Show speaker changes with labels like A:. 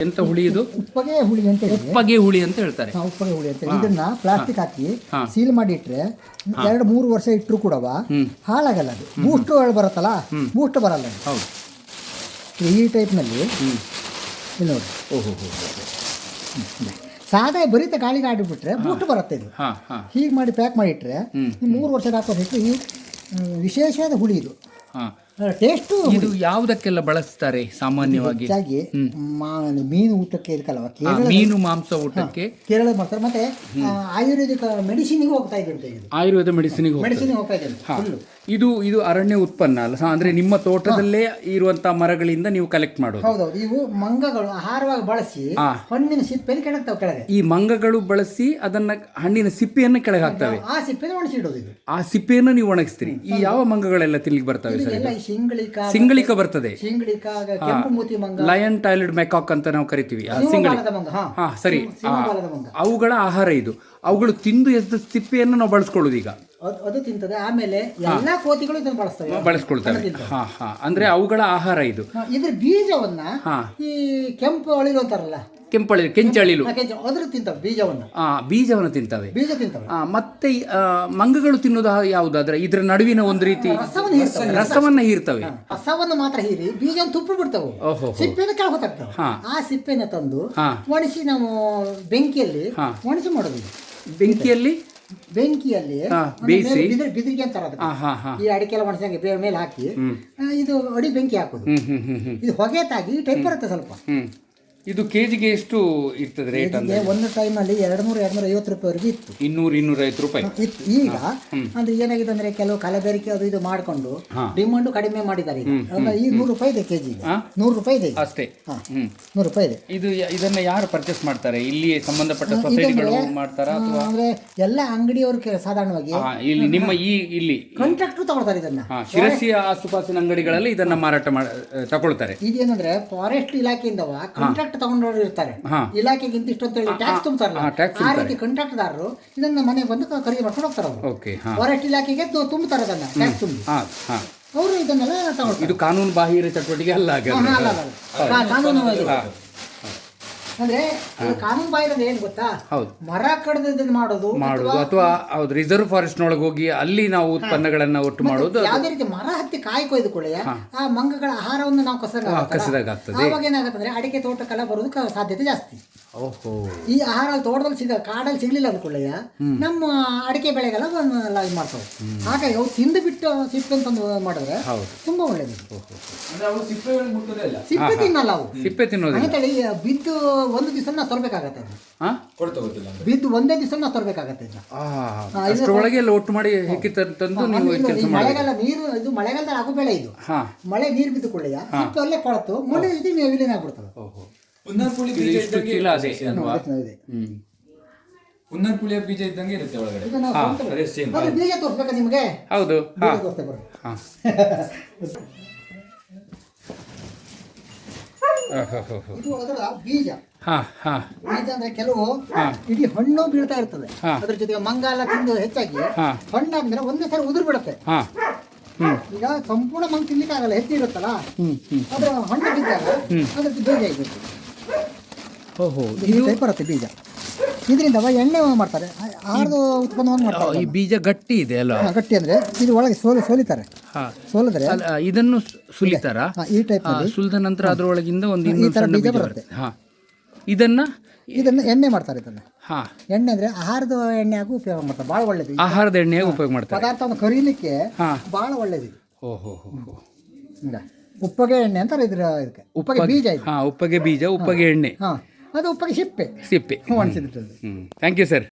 A: ಎಂತ ಹುಳಿ ಇದು?
B: ಉಪ್ಪಗೆ ಹುಳಿ ಅಂತ ಹೇಳ್ತಾರೆ
A: ಉಪ್ಪಗೆ ಹುಳಿ ಅಂತ ಹೇಳ್ತಾರೆ.
B: ಹಾ, ಉಪ್ಪಗೆ ಹುಳಿ ಅಂತ ಇದನ್ನ ಪ್ಲಾಸ್ಟಿಕ್ ಹಾಕಿ ಸೀಲ್ ಮಾಡಿ ಇಟ್ರೆ ಎರಡು ಮೂರು ವರ್ಷ ಇಟ್ಟರು ಕೂಡ ಹಾಳಾಗಲ್ಲ ಅದು. ಬೂಸ್ಟ್ ಬರುತ್ತಲ್ಲ? ಬೂಸ್ಟ್ ಬರಲ್ಲ ಅದು.
A: ಹೌದು.
B: ಈ ಟೈಪ್ನಲ್ಲಿ ಇಲ್ಲಿ ನೋಡಿ.
A: ಓಹೋ
B: ಸಾದಾ ಬರೀತ ಗಾಳಿಗೆ ಆಡಿಬಿಟ್ರೆ ಬೂಸ್ಟ್ ಬರುತ್ತೆ ಇದು.
A: ಹಾ ಹಾ.
B: ಹೀಗೆ ಮಾಡಿ ಪ್ಯಾಕ್ ಮಾಡಿಟ್ರೆ
A: ಹ್ಮ್.
B: ಈ ಮೂರು ವರ್ಷ ಹಾಕೋಬೇಕು. ಈ ವಿಶೇಷವಾದ ಹುಳಿ ಇದು.
A: ಹಾ.
B: ಟೇಸ್ಟು
A: ಇದು ಯಾವುದಕ್ಕೆಲ್ಲ ಬಳಸ್ತಾರೆ ಸಾಮಾನ್ಯವಾಗಿ?
B: ಹೆಚ್ಚಾಗಿ ಮಾ- ಮೀನು ಊಟಕ್ಕೆ ಇದಕ್ಕಲ್ವ? ಕೇರಳ
A: ಮೀನು ಮಾಂಸ ಊಟಕ್ಕೆ?
B: ಕೇರಳ ಮಾಡ್ತಾರೆ ಮತ್ತೆ ಆ, ಮೆಡಿಸಿನ್ ಮೆಡಿಸಿನ್ಗೆ ಹೋಗ್ತಾ ಇದ್ದಂತೆ ಇದು
A: ಆಯುರ್ವೇದ ಮೆಡಿಸಿನ್ಗೆ ಹೋಗ್ತದೆ.
B: ಮೆಡಿಸಿನ್ ಹೋಗ್ತಾ
A: ಇದ್ದಂತೆ
B: ಫುಲ್ಲು
A: ಇದು ಇದು ಅರಣ್ಯ ಉತ್ಪನ್ನ ಅಲ್ಲ? ಸ- ಅಂದ್ರೆ ನಿಮ್ಮ ತೋಟದಲ್ಲೇ ಇರುವಂತ ಮರಗಳಿಂದ ನೀವು ಕಲೆಕ್ಟ್ ಮಾಡೋದು.
B: ಹೌದೌದು. ಇವು ಮಂಗಗಳು ಆಹಾರವಾಗಿ ಬಳಸಿ. ಹಣ್ಣಿನ ಸಿಪ್ಪೆಯಲ್ಲಿ ಕೆಳಗ್ತಾವೆ ಕೆಳಗೆ.
A: ಈ ಮಂಗಗಳು ಬಳಸಿ ಅದನ್ನ ಹಣ್ಣಿನ ಸಿಪ್ಪೆಯನ್ನು ಕೆಳಗೆ ಹಾಕ್ತವೆ.
B: ಆ ಸಿಪ್ಪೆನ ಒಣಸಿಡೋದು ಇದು.
A: ಆ ಸಿಪ್ಪೆಯನ್ನು ನೀವು ಒಣಗಿಸ್ತೀರಿ. ಈ ಯಾವ ಮಂಗಗಳೆಲ್ಲ ತಿನ್ಲಿಕ್ಕೆ ಬರ್ತವೆ ಸರ್
B: ಎಲ್ಲ ಈ ಶಿಂಗಳಿಕ
A: ಸಿಂಗಳಿಕ ಬರ್ತದೆ.
B: ಕೆಂಪು ಮೂತಿ ಮಂಗ.
A: ಲಯನ್ ಟೈಲ್ಡ್ ಮೆಕಾಕ್ ಅಂತ ನಾವು ಕರಿತೀವಿ. ಆ ಸಿಂಗಳಿ.
B: ಮಂಗ ಹಾ.
A: ಸರಿ. ಅವುಗಳ ಆಹಾರ ಇದು. ಅವುಗಳು ತಿಂದು ಎದ್ದ ಸಿಪ್ಪೆಯನ್ನು ನಾವು ಬಳಸ್ಕೊಳ್ಳೋದು ಈಗ.
B: ಅದು- ತಿಂತದೆ. ಆಮೇಲೆ ಎಲ್ಲಾ ಕೋತಿಗಳು ಇದನ್ನು ಬಳಸ್ತವೆ
A: ಬಳಸ್ಕೊಳ್ತವೆ ಹಾ ಹಾ. ಅಂದ್ರೆ ಅವುಗಳ ಆಹಾರ ಇದು.
B: ಇದ್ರ ಬೀಜವನ್ನ ಈ ಕೆಂಪು ಅಳಿಲು ಅಂತಾರಲ್ಲ
A: ಕೆಂಪಳಿ ಕೆಂಚಳಿಲು.
B: ಅದ್ರ ತಿಂತವೆ ಬೀಜವನ್ನ.
A: ಆ ಬೀಜವನ್ನು ತಿಂತವೆ.
B: ಬೀಜ ತಿಂತವೆ.
A: ಆ, ಮತ್ತೆ ಆ, ಮಂಗಗಳು ತಿನ್ನೋದು ಯಾವುದಾದ್ರೆ ಇದ್ರ ನಡುವಿನ ಒಂದು ರೀತಿ
B: ರಸವನ್ನು ಹೀರ್ತವೆ.
A: ರಸವನ್ನ ಹೀರ್ತವೆ.
B: ರಸವನ್ನು ಮಾತ್ರ ಹೀರಿ ಬೀಜ ತುಪ್ಪ ಬಿಡ್ತವೆ.
A: ಓಹೋ
B: ಸಿಪ್ಪೆನ ಕೆಳಗೆ ಹೋಗ್ತಾವೆ.
A: ಹಾ.
B: ಆ ಸಿಪ್ಪೆನ ತಂದು
A: ಹಾ.
B: ಒಣಸಿ ನಾವು ಬೆಂಕಿಯಲ್ಲಿ
A: ಹಾ.
B: ಒಣಸಿ ಮಾಡೋದು.
A: ಬೆಂಕಿಯಲ್ಲಿ?
B: ಬೆಂಕಿಯಲ್ಲಿ
A: ಹಾ,
B: ಒಂದು
A: ಬೇಯಿಸಿ?
B: ಮೇಲೆ ಬಿದಿರು ಬಿದಿರಿಗೆ ಅಂತಾರೆ ಅದಕ್ಕೆ.
A: ಹಾ ಹಾ ಹಾ.
B: ಈ ಅಡಿಕೆ ಎಲ್ಲ ಒಣಸಂಗೆ ಬೇರೆ ಮೇಲೆ ಹಾಕಿ ಆ, ಇದು ಅಡಿ ಬೆಂಕಿ ಹಾಕೋದು.
A: ಹ್ಮ್ ಹ್ಮ್ ಹ್ಮ್ ಹ್ಮ್
B: ಇದು ಹೊಗೆ ತಾಗಿ ಟೈಪ್ ಬರುತ್ತೆ ಸ್ವಲ್ಪ.
A: ಹ್ಮ್. ಇದು ಕೆಜಿಗೆ ಎಷ್ಟು ಇರ್ತದೆ ರೇಟ್ ಅಂದ್ರೆ
B: ಒಂದು ಟೈಮಲ್ಲಿ ಎರಡು ನೂರ ಎರಡು ನೂರ ಐವತ್ತು ರೂಪಾಯಿವರೆಗೆ ಇತ್ತು.
A: ಇನ್ನೂರು ಇನ್ನೂರೈವತ್ತು ರೂಪಾಯಿ.
B: ಇತ್ತು. ಈಗ ಅಂದ್ರೆ ಏನಾಗಿದೆ ಅಂದ್ರೆ ಕೆಲವು ಕಲಬೆರಕೆ ಅದು ಇದು ಮಾಡ್ಕೊಂಡು ಡಿಮಾಂಡ್ ಕಡಿಮೆ ಮಾಡಿದ್ದಾರೆ ಈಗ. ಅಂದ್ರೆ ಈ ನೂರು ರೂಪಾಯಿ ಇದೆ ಕೆಜಿ? ನೂರು ರೂಪಾಯಿ ಇದೆ ಈಗ.
A: ಅಷ್ಟೇ.
B: ಹಾ. ನೂರು ರೂಪಾಯಿ ಇದೆ.
A: ಇದು ಯ- ಇದನ್ನ ಯಾರು ಪರ್ಚೇಸ್ ಮಾಡ್ತಾರೆ? ಇಲ್ಲಿ ಸಂಬಂಧಪಟ್ಟ ಸೊಸೈಟಿಗಳು ಮಾಡ್ತಾರಾ
B: ಆ,
A: ಅಥವಾ?
B: ಅಂದ್ರೆ ಎಲ್ಲ ಅಂಗಡಿಯವರು ಕೆ- ಸಾಧಾರಣವಾಗಿ
A: ಹಾ, ಇಲ್ಲಿ ನಿಮ್ಮ ಈ ಇಲ್ಲಿ
B: ಕಾಂಟ್ರಾಕ್ಟ್ ತಗೊಳ್ತಾರೆ ಇದನ್ನ.
A: ಹಾ ಶಿರಸಿಯ ಆಸುಪಾಸಿನ ಅಂಗಡಿಗಳಲ್ಲಿ ಇದನ್ನ ಮಾರಾಟ ಮಾಡ ತಗೊಳ್ತಾರೆ.
B: ಇದೇನಂದ್ರೆ ಫಾರೆಸ್ಟ್ ಇಲಾಖೆಯಿಂದವ ಕಾಂಟ್ರಾಕ್ಟ್ ತಗೊಂಡವರು ಇರ್ತಾರೆ. ಇಲಾಖೆಗಿಂತ ಹೇಳಿ ಟ್ಯಾಕ್ಸ್ ತುಂಬ್ತಾರಲ್ಲ ಆ ರೀತಿ ಕಾಂಟ್ರಾಕ್ಟ್ದಾರರು ಇದನ್ನ ಮನೆಗೆ ಬಂದು ಖರೀದಿ ಮಾಡ್ಕೊಂಡು ಹೋಗ್ತಾರೆ ಅವರು. ಫಾರೆಸ್ಟ್ ಇಲಾಖೆಗೆ ತುಂಬ್ತಾರೆ ತುಂಬುತ್ತಾರೆ ಅದನ್ನ ಟ್ಯಾಕ್ಸ್ ತುಂಬ ಅವರು ಇದನ್ನೆಲ್ಲ ತಗೊಂಡು
A: ಇದು ಕಾನೂನು ಬಾಹಿರ ಚಟುವಟಿಕೆ ಅಲ್ಲ.
B: ಕಾನೂನು ಅಂದ್ರೆ ಕಾನೂನು ಬಾಹಿರ ಏನ್ ಗೊತ್ತಾ?
A: ಹೌದು.
B: ಮರ ಕಡ್ದು ಮಾಡೋದು
A: ಮಾಡೋದು ಅಥವಾ ಹೌದು ರಿಸರ್ವ್ ಫಾರೆಸ್ಟ್ ನೊಳಗೆ ಹೋಗಿ ಅಲ್ಲಿ ನಾವು ಉತ್ಪನ್ನಗಳನ್ನ ಒಟ್ಟು ಮಾಡೋದು
B: ಯಾವುದೇ ರೀತಿ ಮರ ಹತ್ತಿ ಕಾಯಿ ಕೊಯ್ದು ಕೂಡ ಆ ಮಂಗಗಳ ಆಹಾರವನ್ನು ನಾವು ಕಸದಾಗ
A: ಕಸದಾಗ ಆಗ್ತದೆ
B: ಅವಾಗ ಏನಾಗುತ್ತೆ ಅಡಿಕೆ ತೋಟಕ್ಕೆಲ್ಲ ಬರೋದಕ್ಕೆ ಸಾಧ್ಯತೆ ಜಾಸ್ತಿ.
A: ಓಹೋ.
B: ಈ ಆಹಾರ ತೋಟದಲ್ಲಿ ಸಿಗ ಕಾಡಲ್ಲಿ ಸಿಗ್ಲಿಲ್ಲ ಅಂದ್ಕೊಳ್ಳಯ್ಯ. ನಮ್ಮ ಅಡಿಕೆ ಬೆಳೆಗೆಲ್ಲ ಇದು ಮಾಡ್ತಾವೆ. ಹಾಗಾಗಿ ಅವ್ರು ತಿಂದು ಬಿಟ್ಟು ಸಿಪ್ಪೆ ತಂದು ಮಾಡಿದ್ರೆ
A: ಹೌದು.
B: ತುಂಬಾ ಒಳ್ಳೇದು.
C: ಅಂದ್ರೆ ಅವು ಸಿಪ್ಪೆಗಳನ್ನು ಮುಟ್ಟೋದೇ ಇಲ್ಲ?
B: ಸಿಪ್ಪೆ ತಿನ್ನಲ್ಲ ಅವು
A: ಸಿಪ್ಪೆ
B: ತಿನ್ನೋದು ಬಿದ್ದು ಒಂದು ದಿವಸ ನಾವು ತರಬೇಕಾಗತ್ತೆ ಬಿದ್ದು ಒಂದೇ ದಿವಸ ನಾವು ತರಬೇಕಾಗತ್ತೆ
A: ಅಷ್ಟರೊಳಗೆ ಎಲ್ಲ ಒಟ್ಟು ಮಾಡಿ ಹೆಕ್ಕಿ ತಂದು ನೀವು
B: ಮಳೆಗಾಲ ನೀರು ಇದು ಮಳೆಗಾಲದಲ್ಲಿ ಆಗೋ ಬೆಳೆ ಇದು.
A: ಹಾ.
B: ಮಳೆ ನೀರು ಬಿದ್ದು ಕೊಳ್ಳೆಯ ಸಿಪ್ಪೆ ಅಲ್ಲೇ ಕೊಳತು ಮುಂದೆ ಜೊತೆ ನೀವು ವಿಲೀನ ಆಗ್ಬಿಡ್ತವೆ
A: ಓಹೋ
C: ಪುನ್ನರ್ ಬೀಜ ಇದ್ದಂಗೆ
A: ಚೀಲ ಅದೇ ಅಲ್ವಾ
B: ಇದೆ.
A: ಹ್ಮ್.
C: ಪುನ್ನರ್ ಬೀಜ ಇದ್ದಂಗೆ ಇರುತ್ತೆ ಒಳಗಡೆ.
B: ನಾವು
A: ಹಾ,
B: ಸ್ವಂತ-
C: ಅದೇ ಸೇಮ್
B: ಅದು ಬೀಜ ತೋರಿಸ್ಬೇಕಾ ನಿಮಗೆ?
A: ಹೌದು ಹಾ.
B: ಬೀಜ ತೋರಿಸ್ತೇವೆ ಬರ್ರಿ.
A: ಹಾ.
B: ಇದು ಅದರ ಬೀಜ.
A: ಹಾ ಹಾ.
B: ಬೀಜ ಅಂದ್ರೆ ಕೆಲವು
A: ಹಾ.
B: ಇಡೀ ಹಣ್ಣು ಬೀಳ್ತಾ ಇರ್ತದೆ.
A: ಹಾ.
B: ಅದ್ರ ಜೊತೆಗೆ ಮಂಗಾಲ ಎಲ್ಲ ತಿಂದು ಹೆಚ್ಚಾಗಿ
A: ಹಾ.
B: ಹಣ್ಣಾದ್ಮೇಲೆ ಒಂದೇ ಸಾರಿ ಉದುರು ಬಿಡುತ್ತೆ
A: ಹಾ. ಹ್ಮ್.
B: ಈಗ ಸಂಪೂರ್ಣ ಮಂಗ್ ತಿನ್ಲಿಕ್ಕೆ ಆಗಲ್ಲ ಹೆಚ್ಚಿರುತ್ತಲ್ಲ?
A: ಹ್ಮ್ ಹ್ಮ್.
B: ಅದ್ರ ಹಣ್ಣು ಬಿದ್ದಾಗ ಅದ್ರ ಬೀಜ ಇರುತ್ತೆ.
A: ಓಹೋ
B: ಇದು ಬರುತ್ತೆ ಬೀಜ. ಇದರಿಂದ ಅವ ಎಣ್ಣೆ ಮಾಡ್ತಾರೆ. ಆರ್ದು ಆಹಾರದ ಉತ್ಪನ್ನವನ್ನು ಮಾಡ್ತಾರೆ
A: ಈ ಬೀಜ ಗಟ್ಟಿ ಇದೆ
B: ಅಲ್ಲ ಗಟ್ಟಿ ಅಂದ್ರೆ ಇದು ಒಳಗೆ ಸೋಲು ಸೋಲಿತಾರೆ. ಸೋಲಿದ್ರೆ
A: ಇದನ್ನು ಸುಲಿತಾರ?
B: ಈ ಟೈಪ್
A: ಸುಲಿದ ನಂತರ ಅದರೊಳಗಿಂದ ಒಂದು
B: ಈ ಬೀಜ ಬರುತ್ತೆ.
A: ಇದನ್ನ
B: ಇದನ್ನ ಎಣ್ಣೆ ಮಾಡ್ತಾರೆ ಇದನ್ನ.
A: ಹಾ.
B: ಎಣ್ಣೆ ಅಂದ್ರೆ ಆಹಾರದ ಎಣ್ಣೆ ಆಗೂ ಉಪಯೋಗ ಮಾಡ್ತಾರೆ. ಬಹಳ ಒಳ್ಳೇದು.
A: ಆಹಾರದ ಎಣ್ಣೆಯಾಗಿ ಉಪಯೋಗ ಮಾಡ್ತಾರೆ.
B: ಪದಾರ್ಥವನ್ನು ಕರೀಲಿಕ್ಕೆ ಭಾಳ ಒಳ್ಳೇದು ಇದು.
A: ಓ ಹೋ ಹೋ. ಹೋ.
B: ಹಿಂಗ ಉಪ್ಪಗೆ ಎಣ್ಣೆ ಅಂತಾರೆ ಇದ್ರ ಇದಕ್ಕೆ. ಉಪ್ಪಗೆ ಬೀಜ ಇದು.
A: ಹಾ ಉಪ್ಪಗೆ ಬೀಜ ಉಪ್ಪಗೆ ಎಣ್ಣೆ.
B: ಹಾ. ಅದು ಉಪ್ಪಗೆ ಸಿಪ್ಪೆ
A: ಸಿಪ್ಪೆ
B: ಹ್ಞೂ
A: ಅನಿಸಿರ್ತದೆ ಹ್ಞೂ ಥ್ಯಾಂಕ್ ಯು ಸರ್